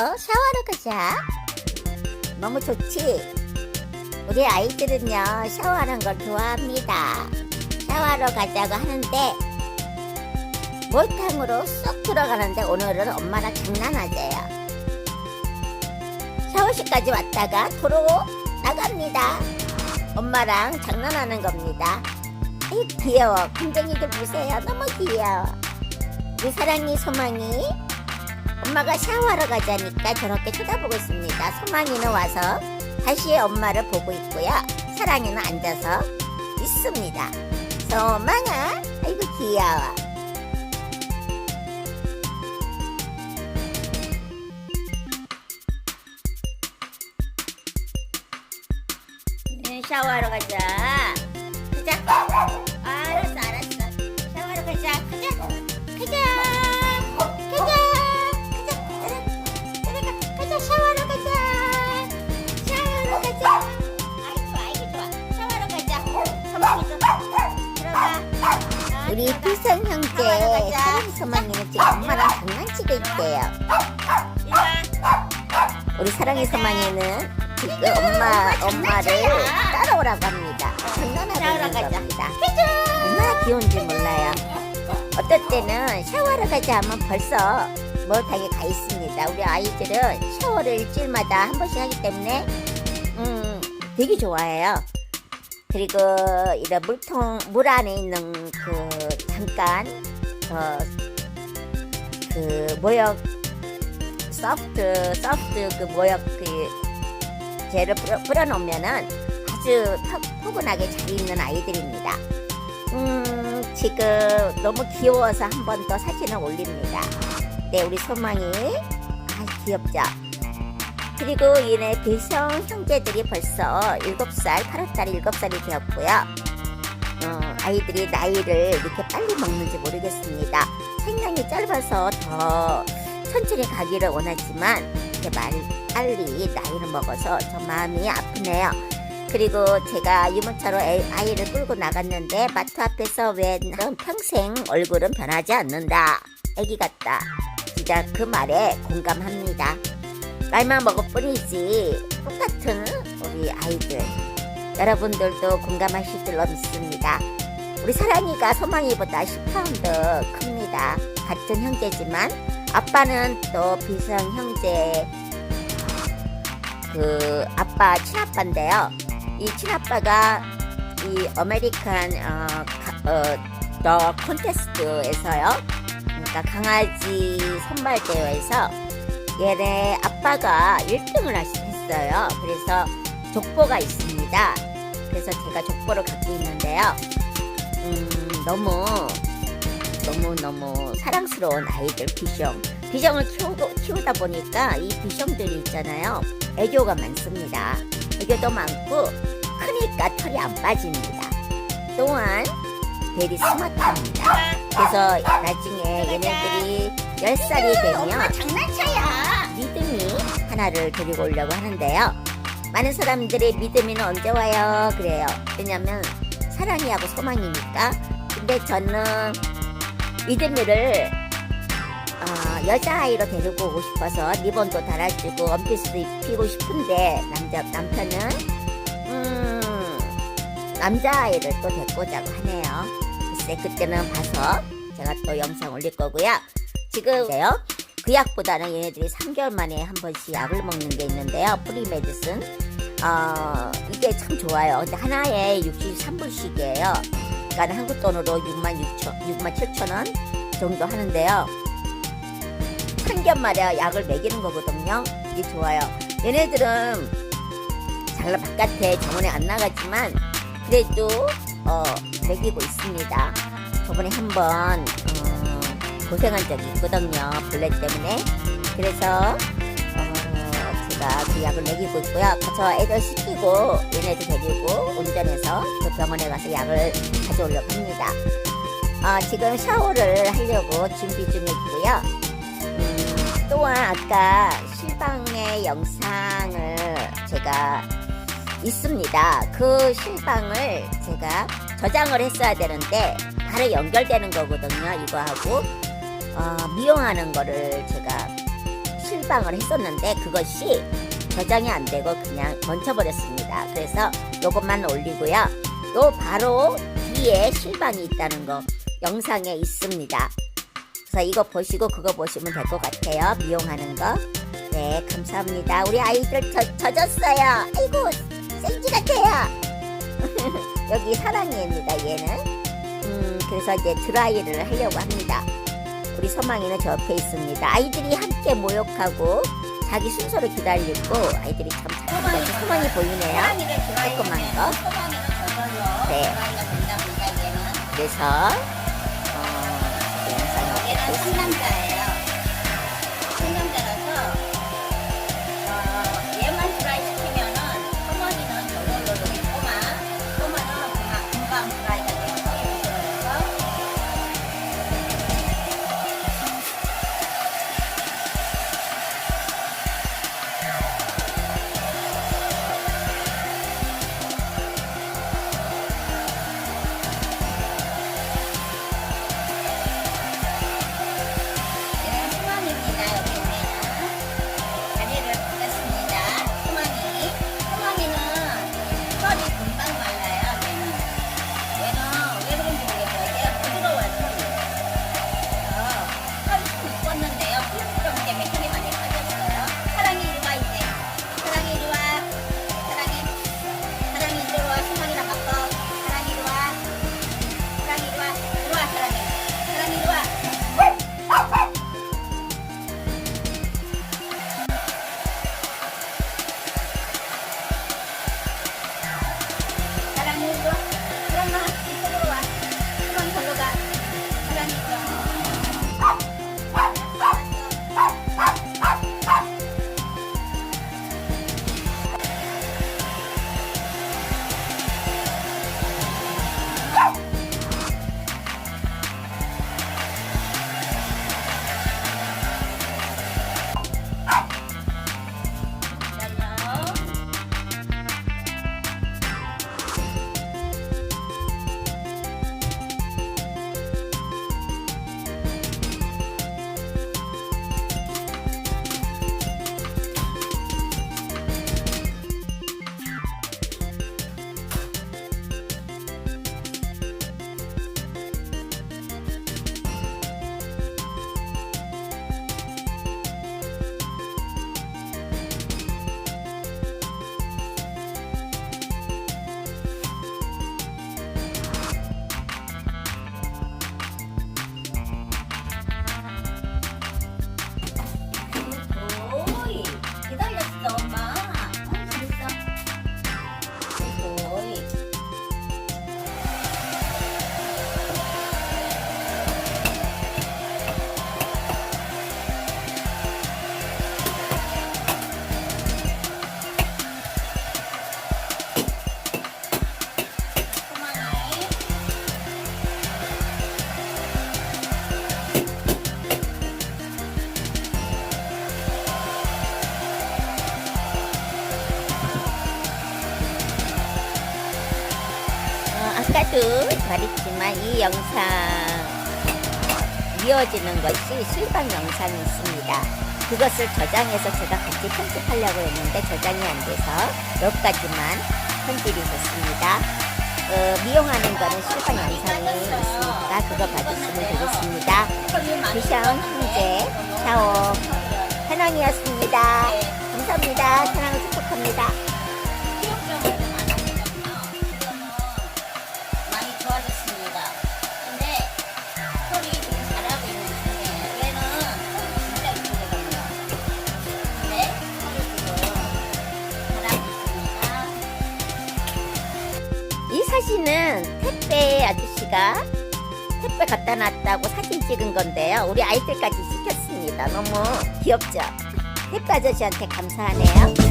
샤워하러 가자. 너무 좋지? 우리 아이들은요, 샤워하는 걸 좋아합니다. 샤워하러 가자고 하는데, 몰탕으로 쏙 들어가는데 오늘은 엄마랑 장난하재요. 샤워실까지 왔다가 도로 나갑니다. 엄마랑 장난하는 겁니다. 아이 귀여워. 금쟁이들 보세요. 너무 귀여워. 우리 사랑이 소망이 엄마가 샤워하러 가자니까 저렇게 쳐다보고 있습니다. 소망이는 와서 다시 엄마를 보고 있고요. 사랑이는 앉아서 있습니다. 소망아, 아이고 귀여워. 응, 샤워하러 가자. 가자. 우리 필성 형제 사랑 소망이는 지금 엄마랑 장난치고 있대요. 우리 소망이는 지금 엄마 엄마를 따라오라고 합니다. 장난하고 있는 겁니다. 얼마나 귀여운지 몰라요. 어떨 때는 샤워하러 가자 하면 벌써 목욕탕에 가 있습니다. 우리 아이들은 샤워를 일주일마다 한 번씩 하기 때문에 음 되게 좋아해요. 그리고 이런 물통 물 안에 있는 그 잠깐 저그 모욕 소프트 소프트 그 모욕 그 젤을 뿌려, 뿌려 놓으면은 아주 퍽, 포근하게 잘 있는 아이들입니다. 음 지금 너무 귀여워서 한 번 더 사진을 올립니다. 네 우리 소망이 아 귀엽죠. 그리고 얘네 배성 형제들이 벌써 7살, 8월달에 7살이 되었고요. 어, 아이들이 나이를 이렇게 빨리 먹는지 모르겠습니다. 생명이 짧아서 더 천천히 가기를 원하지만 이렇게 말, 빨리 나이를 먹어서 저 마음이 아프네요. 그리고 제가 유모차로 애- 아이를 끌고 나갔는데 마트 앞에서 왜넌 평생 얼굴은 변하지 않는다. 애기 같다. 진짜 그 말에 공감합니다. 말만 먹을 뿐이지 똑같은 우리 아이들 여러분들도 공감하실 줄로 믿습니다. 우리 사랑이가 소망이보다 10파운드 큽니다. 같은 형제지만 아빠는 또 비성 형제 그 아빠 친아빠인데요. 이 친아빠가 이 아메리칸 어, 가- 어, 더 콘테스트에서요. 그러니까 강아지 선발 대회에서 얘네 아빠가 1등을 했어요. 그래서 족보가 있습니다. 그래서 제가 족보를 갖고 있는데요. 음, 너무 너무 너무 사랑스러운 아이들 비숑. 비숑을 키우고, 키우다 보니까 이 비숑들이 있잖아요. 애교가 많습니다. 애교도 많고 크니까 털이 안 빠집니다. 또한 되게 스마트합니다. 그래서 나중에 얘네들이 10살이 되면 장난쳐야. 하나를 데리고 오려고 하는데요. 많은 사람들이 믿음이는 언제 와요? 그래요. 왜냐면 사랑이하고 소망이니까. 근데 저는 믿음이를 어, 여자아이로 데리고 오고 싶어서 리본도 달아주고 원피스도 입히고 싶은데 남자 남편은 음, 남자아이를 또 데리고 오자고 하네요. 글쎄 그때는 봐서 제가 또 영상 올릴 거고요. 지금요. 그 약보다는 얘네들이 3개월 만에 한 번씩 약을 먹는 게 있는데요. 프리 메디슨. 어, 이게 참 좋아요. 근데 하나에 63불씩이에요. 그러니까 한국 돈으로 6만 6천, 6만 7천 원 정도 하는데요. 3개월마다 약을 먹이는 거거든요. 이게 좋아요. 얘네들은 잘 바깥에 정원에 안 나가지만 그래도 어, 먹이고 있습니다. 저번에 한번 어, 고생한 적이 있거든요. 벌레 때문에. 그래서 어, 제가 그 약을 먹이고 있고요. 가서 애들 시키고 얘네들 데리고 운전해서 그 병원에 가서 약을 가져오려고 합니다. 어, 지금 샤워를 하려고 준비 중에 있고요. 음, 또한 아까 실방의 영상을 제가 있습니다. 그 실방을 제가 저장을 했어야 되는데 바로 연결되는 거거든요. 이거하고 어, 미용하는 거를 제가 실방을 했었는데 그것이 저장이 안 되고 그냥 멈춰버렸습니다. 그래서 요것만 올리고요. 요 바로 뒤에 실방이 있다는 거 영상에 있습니다. 그래서 이거 보시고 그거 보시면 될 것 같아요. 미용하는 거. 네, 감사합니다. 우리 아이들 젖, 젖었어요. 아이고, 생쥐 같아요. 여기 사랑이입니다, 얘는. 음, 그래서 이제 드라이를 하려고 합니다. 우리 소망이는 저 옆에 있습니다. 아이들이 함께 모욕하고 자기 순서를 기다리고 아이들이 참 잘하니까 소망이 보이네요. 조그만 거. 네. 그래서 어, 얘는 찍고 있습니다. 아까도 말했지만 이 영상 이어지는 것이 실방 영상이 있습니다. 그것을 저장해서 제가 같이 편집하려고 했는데 저장이 안 돼서 여기까지만 편집이 됐습니다. 어, 미용하는 거는 실방 영상이 있으니까 그거 봐주시면 되겠습니다. 미션 훈제 샤오 현황이었습니다. 감사합니다. 사랑을 축복합니다. 사진은 택배 아저씨가 택배 갖다 놨다고 사진 찍은 건데요. 우리 아이들까지 시켰습니다. 너무 귀엽죠? 택배 아저씨한테 감사하네요.